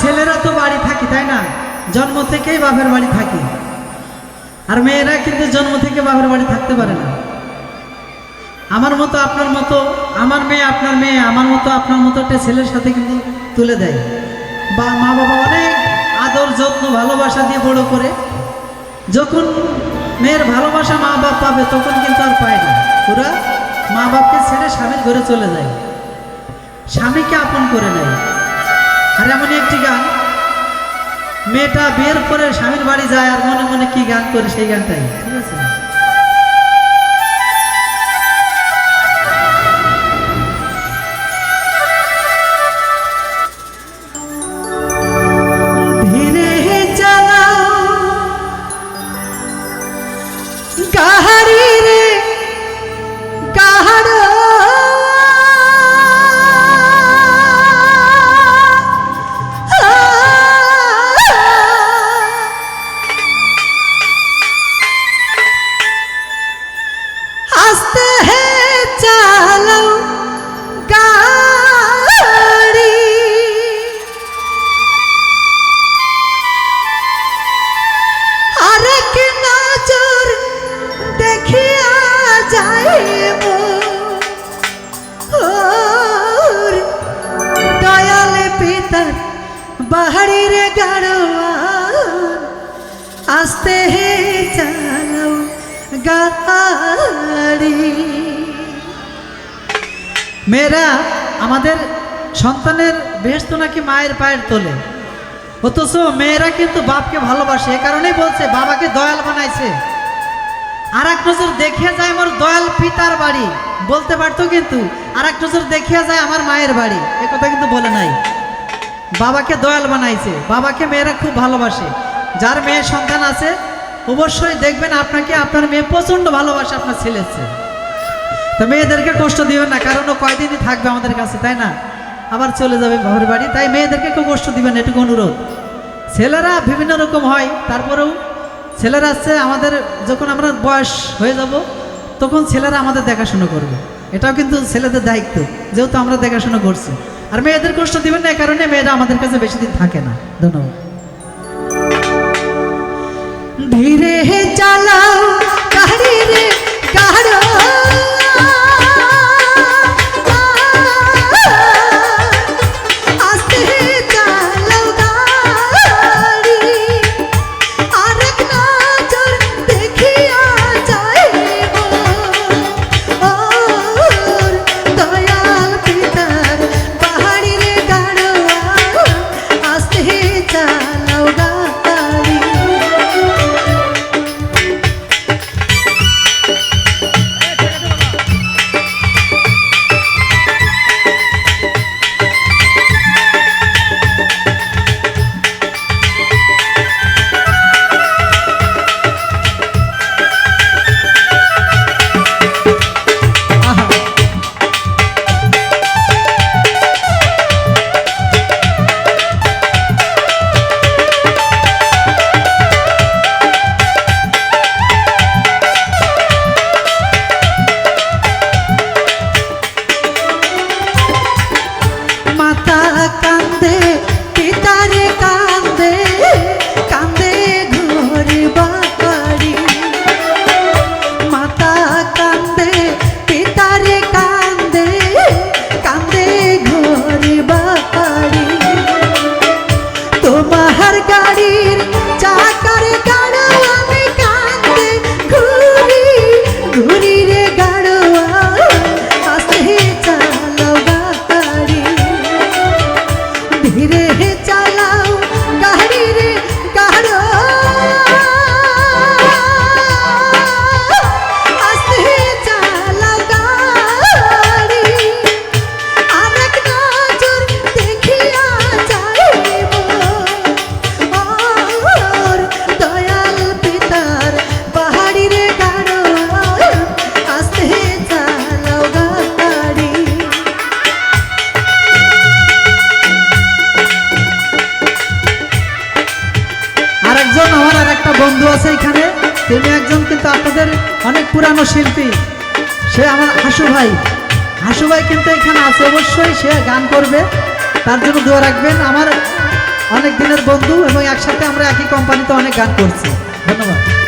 ছেলেরা তো বাড়ি থাকি, তাই না? জন্ম থেকেই বাপের বাড়ি থাকি। আর মেয়েরা কিন্তু জন্ম থেকে বাপের বাড়ি থাকতে পারে না। আমার মতো, আপনার মতো, আমার মেয়ে আপনার মেয়ে, আমার মতো, আপনার মতো একটা ছেলের সাথে কিন্তু তুলে দেয়। বা মা বাবা অনেক আদর, যত্ন, ভালোবাসা দিয়ে বড় করে। যখন মেয়ের ভালোবাসা মা বাপ পাবে, তখন কিন্তু আর পায় না। পুরা মা বাপকে ছেড়ে স্বামীর ঘরে চলে যায়। স্বামীকে আপন করে নেয়। আর এমনই একটি গান। মেয়েটা বিয়ের করে স্বামীর বাড়ি যায় আর মনে মনে কি গান করে সেই গানটাই, ঠিক আছে? আস্তে চালাও গাড়ি মেয়েরা আমাদের সন্তানের বেহেস্ত নাকি মায়ের পায়ের তোলে? অথচ মেয়েরা কিন্তু বাপকে ভালোবাসে, এ কারণেই বলছে, বাবাকে দয়াল বানাইছে। আর এক নজর দেখিয়া যায় আমার দয়াল পিতার বাড়ি। বলতে পারতো কিন্তু আর এক নজর দেখিয়া যায় আমার মায়ের বাড়ি। এ কথা কিন্তু বলে নাই। বাবাকে দয়াল বানাইছে, বাবাকে মেয়েরা খুব ভালোবাসে। যার মেয়ের সন্তান আছে, অবশ্যই দেখবেন আপনাকে আপনার মেয়ে প্রচণ্ড ভালোবাসে, আপনার চেয়ে। তো মেয়েদেরকে কষ্ট দিবেন না, কারণ ও কয়দিনই থাকবে আমাদের কাছে, তাই না? আবার চলে যাবে বাবার বাড়ি, তাই মেয়েদেরকে কেউ কষ্ট দিবেন, এটুকু অনুরোধ। ছেলেরা বিভিন্ন রকম হয়, তারপরেও ছেলেরা আসছে আমাদের যখন আমরা বয়স হয়ে যাব, তখন ছেলেরা আমাদের দেখাশুনো করবে। এটাও কিন্তু ছেলেদের দায়িত্ব, যেহেতু আমরা দেখাশুনো করছি। আর মেয়েদের কষ্ট দিবেন না, এই কারণে মেয়েরা আমাদের কাছে বেশি দিন থাকে না। ধন্যবাদ। আপনাদের অনেক পুরানো শিল্পী। সে আমার হাসু ভাই। হাসু ভাই কিন্তু এখানে আছে, অবশ্যই সে গান করবে। তার জন্য দোয়া রাখবেন। আমার অনেক দিনের বন্ধু এবং একসাথে আমরা একই কোম্পানিতে অনেক গান করছি। ধন্যবাদ।